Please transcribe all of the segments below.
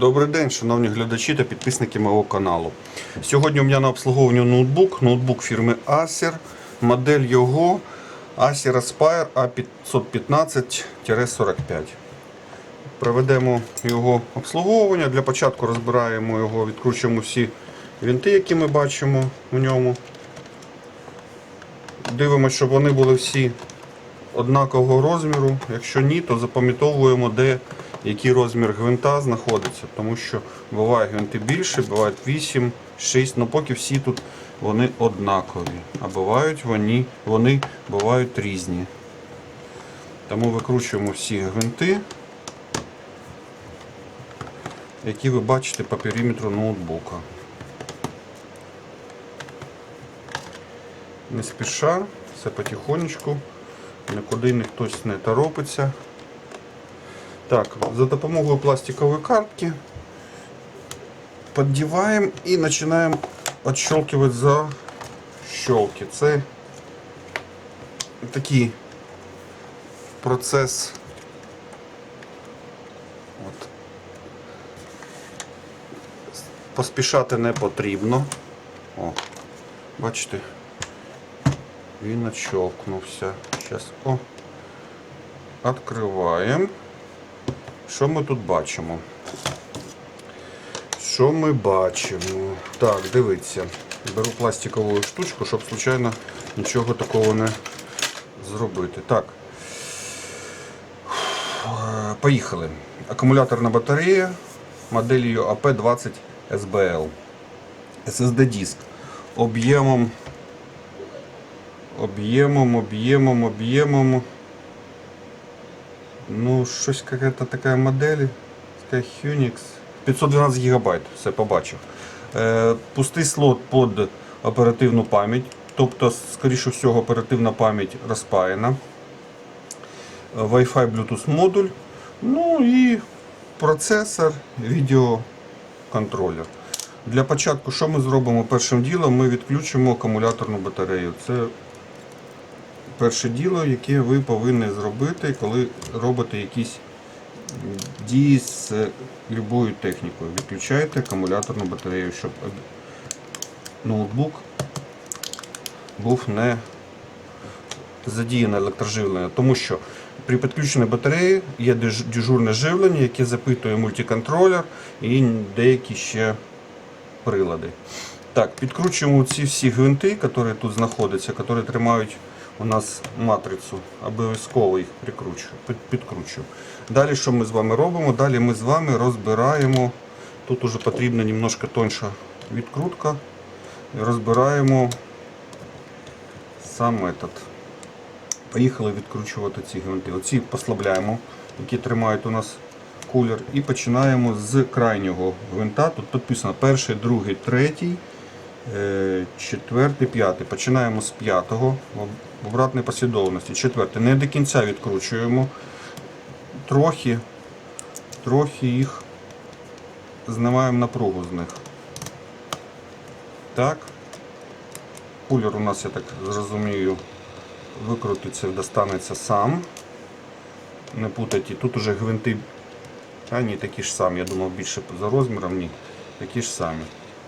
Добрий день, шановні глядачі та підписники мого каналу. Сьогодні у мене на обслуговуванні ноутбук, ноутбук фірми Acer. Модель його Acer Aspire A515-45. Проведемо його обслуговування. Для початку розбираємо його, відкручуємо всі вінти, які ми бачимо у ньому. Дивимося, щоб вони були всі однакового розміру. Якщо ні, то запам'ятовуємо, де який розмір гвинта знаходиться. Тому що буває гвинти більше, бувають 8, 6, але поки всі тут вони однакові. А бувають вони, вони бувають різні. Тому викручуємо всі гвинти, які ви бачите по периметру ноутбука. Не спіша, все потихонечку, нікуди ніхто не торопиться. Так, за допомогою пластикової картки піддіваємо і починаємо відщелкувати за щелки. Це такий процес. От. Поспішати не потрібно. О, бачите, він відщелкнувся. Зараз, о, відкриваємо. Що ми тут бачимо? Що ми бачимо? Так, дивіться. Беру пластикову штучку, щоб случайно нічого такого не зробити. Так. Е, Поїхали. Акумуляторна батарея моделлю AP20 SBL. SSD диск. Об'ємом. Об'ємом, об'ємом, об'ємом. Ну, щось какая-то така модель. Така Unix. 512 гігабайт, все побачив. Е, пустий слот під оперативну пам'ять. Тобто, скоріше всього, оперативна пам'ять розпаяна. Wi-Fi Bluetooth модуль. Ну і процесор, відеоконтролер. Для початку, що ми зробимо першим ділом? Ми відключимо акумуляторну батарею. Це перше діло, яке ви повинні зробити, коли робите якісь дії з будь-якою технікою. Відключаєте акумуляторну батарею, щоб ноутбук був не задіяне електроживлення. Тому що при підключенні батареї є дежурне живлення, яке запитує мультиконтролер і деякі ще прилади. Так, підкручуємо ці всі гвинти, які тут знаходяться, які тримають у нас матрицю. Обов'язково їх підкручую. Далі що ми з вами робимо? Далі ми з вами розбираємо. Тут уже потрібна немножко тонша відкрутка. Розбираємо сам метод. Поїхали відкручувати ці гвинти. Оці послабляємо, які тримають у нас кулер. І починаємо з крайнього гвинта. Тут підписано перший, другий, третій, четвертий, п'ятий. Починаємо з п'ятого в обратній послідовності. Четвертий. Не до кінця відкручуємо. Трохи, трохи їх знімаємо напругу з них. Так. Кулер у нас, я так зрозумію, викрутиться, достанеться сам. Не путайте, тут уже гвинти, а ні, такі ж самі, я думав більше за розміром, ні, такі ж самі.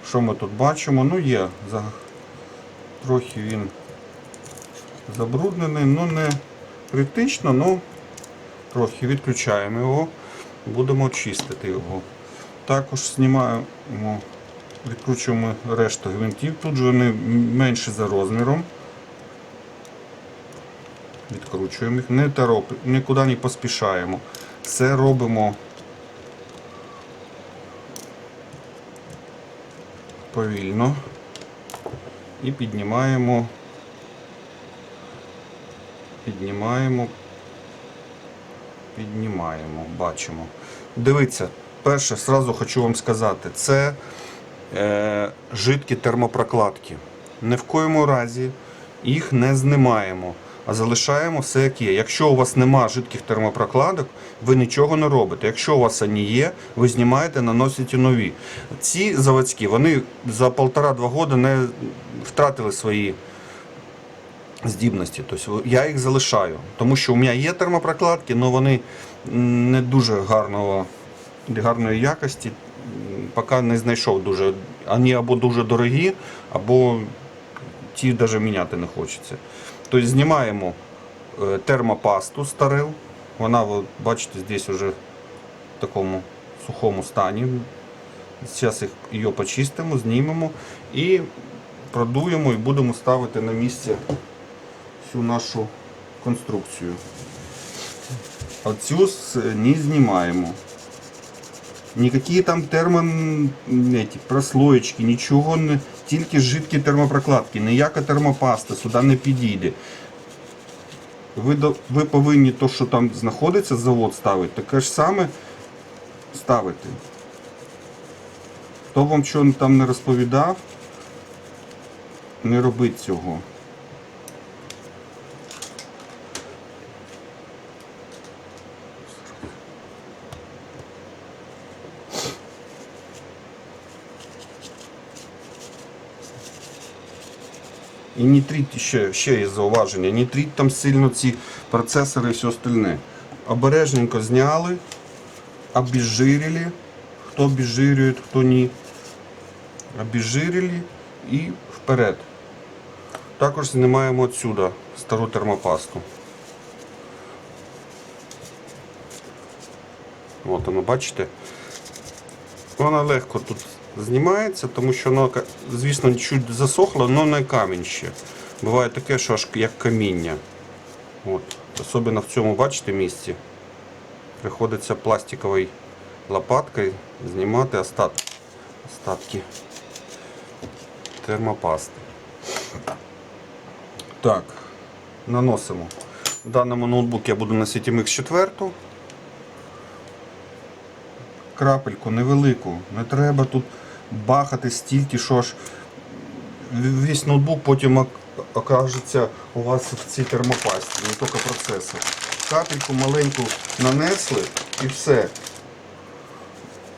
Що ми тут бачимо? Ну є, трохи він забруднений, ну не критично, ну трохи відключаємо його, будемо чистити його. Також знімаємо, відкручуємо решту гвинтів, тут же вони менші за розміром. Відкручуємо їх, не тороп, нікуди не поспішаємо. Все робимо повільно і піднімаємо, піднімаємо, піднімаємо, бачимо. Дивіться, перше, сразу хочу вам сказати, це е, жидкі термопрокладки. Ні в коєму разі їх не знімаємо, а залишаємо все як є. Якщо у вас нема жидких термопрокладок, ви нічого не робите. Якщо у вас вони є, ви знімаєте, наносите нові. Ці заводські вони за полтора-два роки не втратили свої здібності. Тобто я їх залишаю, тому що у мене є термопрокладки, але вони не дуже гарного гарної якості. Поки не знайшов дуже. Вони або дуже дорогі, або ті навіть міняти не хочеться. Тобто знімаємо е, термопасту стару. Вона, от, бачите, здесь вже в такому сухому стані. Зараз її почистимо, знімемо і продуємо і будемо ставити на місце всю нашу конструкцію. Оцю не знімаємо. Ніякі там термо эти, нічого не, тільки жидкі термопрокладки, ніяка термопаста сюди не підійде. Ви, ви повинні то, що там знаходиться, завод ставити, таке ж саме ставити. Хто вам що там не розповідав, не робить цього. І нітрит ще, ще є зауваження. Нітрит там сильно ці процесори і все остальне. Обережненько зняли, обезжирили. Хто обезжирює, хто ні. Обезжирили і вперед. Також знімаємо отсюда стару термопасту. От воно, бачите? Вона легко тут знімається, тому що воно, звісно, чуть засохло, але не камінь ще. Буває таке, що аж як каміння. От. Особливо в цьому, бачите, місці. Приходиться пластиковою лопаткою знімати остат... остатки термопасти. Так, наносимо. В даному ноутбуку я буду носити MX4 крапельку невелику. Не треба тут бахати стільки, що аж весь ноутбук потім окажеться у вас в цій термопасті, не тільки процесор. Капельку маленьку нанесли і все.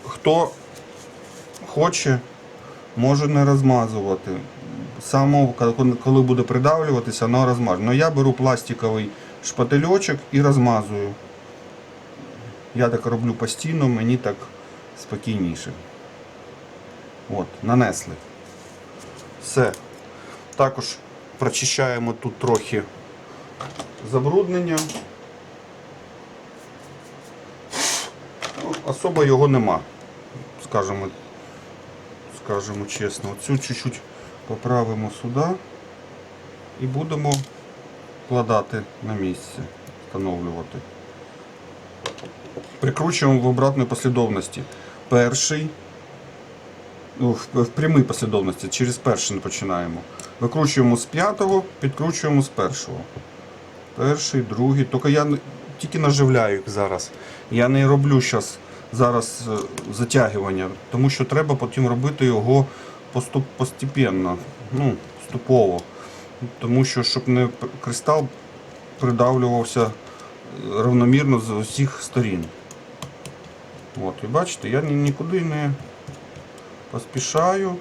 Хто хоче, може не розмазувати. Само, коли- буде придавлюватися, воно розмаже. Но я беру пластиковий шпательочок і розмазую. Я так роблю постійно, мені так спокійніше. От, нанесли. Все. Також прочищаємо тут трохи забруднення. Ну, Особо його нема, скажемо, скажемо чесно. Оцю чуть-чуть поправимо сюди і будемо вкладати на місце, встановлювати. Прикручуємо в обратній послідовності. Перший, в, в прямій послідовності, через перший починаємо. Викручуємо з п'ятого, підкручуємо з першого. Перший, другий. Тільки я тільки наживляю їх зараз. Я не роблю щас, зараз е, затягування, тому що треба потім робити його поступ, постепенно, ну, поступово. Тому що щоб не кристал придавлювався е, равномірно з усіх сторін. От, і бачите, я нікуди не поспішаю.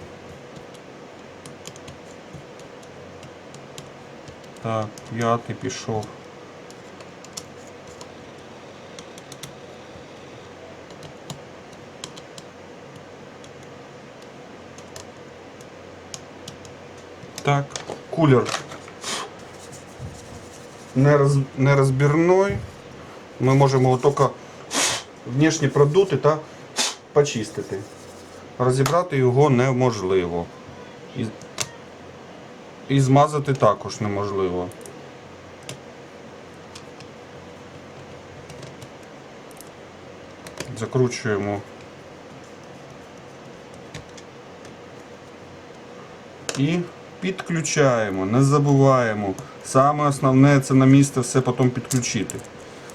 Так, п'ятий пішов. Так, кулер не, роз. Ми можемо тільки внешні продути та почистити. Розібрати його неможливо. І, і змазати також неможливо. Закручуємо. І підключаємо, не забуваємо. Саме основне це на місце все потім підключити.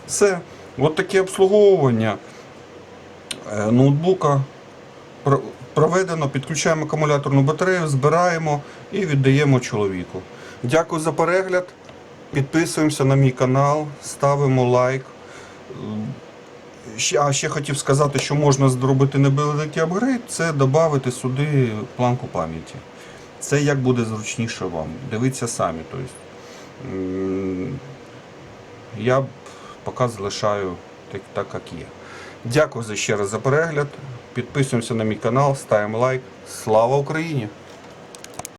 Все. От таке обслуговування е, ноутбука проведено, підключаємо акумуляторну батарею, збираємо і віддаємо чоловіку. Дякую за перегляд. Підписуємося на мій канал, ставимо лайк. А ще хотів сказати, що можна зробити невеликий апгрейд, це додати сюди планку пам'яті. Це як буде зручніше вам. Дивіться самі. Тобто, я поки залишаю так, так, як є. Дякую ще раз за перегляд. Підписуємося на мій канал, ставимо лайк. Слава Україні!